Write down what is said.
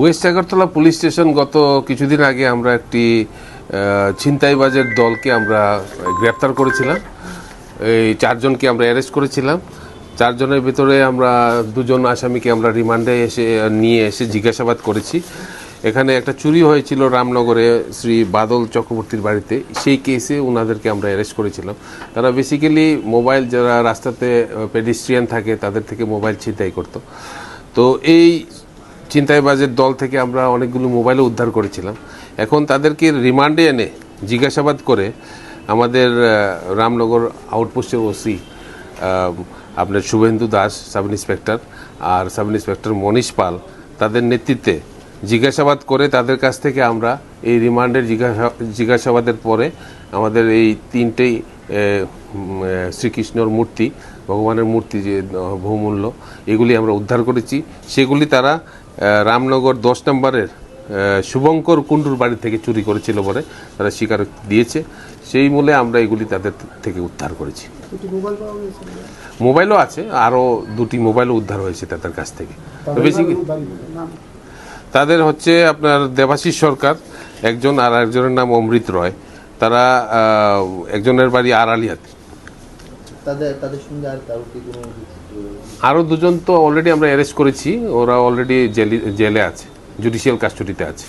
West Agartala police station গত কিছুদিন আগে আমরা একটি ছিনতাইবাজের দলকে আমরা গ্রেপ্তার করেছিলাম। এই চারজনকে আমরা অ্যারেস্ট করেছিলাম। চারজনের ভিতরে আমরা দুজন আসামিকে আমরা রিমান্ডে এসে, নিয়ে এসে জিজ্ঞাসাবাদ করেছি। এখানে একটা চুরি হয়েছিল রামনগরে শ্রী বাদল চক্রবর্তীর বাড়িতে। সেই কেসে ওনাদেরকে আমরা অ্যারেস্ট করেছিলাম। তারা বেসিক্যালি মোবাইল যারা রাস্তাতে পেডিস্ট্রিয়ান থাকে, তাদের থেকে মোবাইল ছিনতাই করতো। তো এই ছিনতাইবাজের দল থেকে আমরা অনেকগুলো মোবাইলও উদ্ধার করেছিলাম। এখন তাদেরকে রিমান্ডে এনে জিজ্ঞাসাবাদ করে আমাদের রামনগর আউটপোস্টের ওসি আপনার শুভেন্দু দাস সাব ইন্সপেক্টর আর সাব ইন্সপেক্টর মনীষ পাল, তাদের নেতৃত্বে জিজ্ঞাসাবাদ করে তাদের কাছ থেকে আমরা এই রিমান্ডের জিজ্ঞাসা জিজ্ঞাসাবাদের পরে আমাদের এই তিনটেই শ্রীকৃষ্ণর মূর্তি ভগবানের মূর্তি যে বহুমূল্য এগুলি আমরা উদ্ধার করেছি। সেগুলি তারা রামনগর দশ নম্বরের শুভঙ্কর কুণ্ডুর বাড়ি থেকে চুরি করেছিল বলে তারা স্বীকার দিয়েছে। সেই মূলে আমরা এগুলি তাদের থেকে উদ্ধার করেছি। মোবাইলও আছে আরও দুটি মোবাইলও উদ্ধার হয়েছে তাদের কাছ থেকে। বেশি তাদের হচ্ছে আপনার দেবাশিস সরকার একজন আর একজনের নাম অমৃত রয়। তারা একজনের বাড়ি আড়ালিয়াতে। আরও দুজন তো অলরেডি আমরা অ্যারেস্ট করেছি ওরা অলরেডি জেলে আছে জুডিশিয়াল কাস্টডিতে আছে।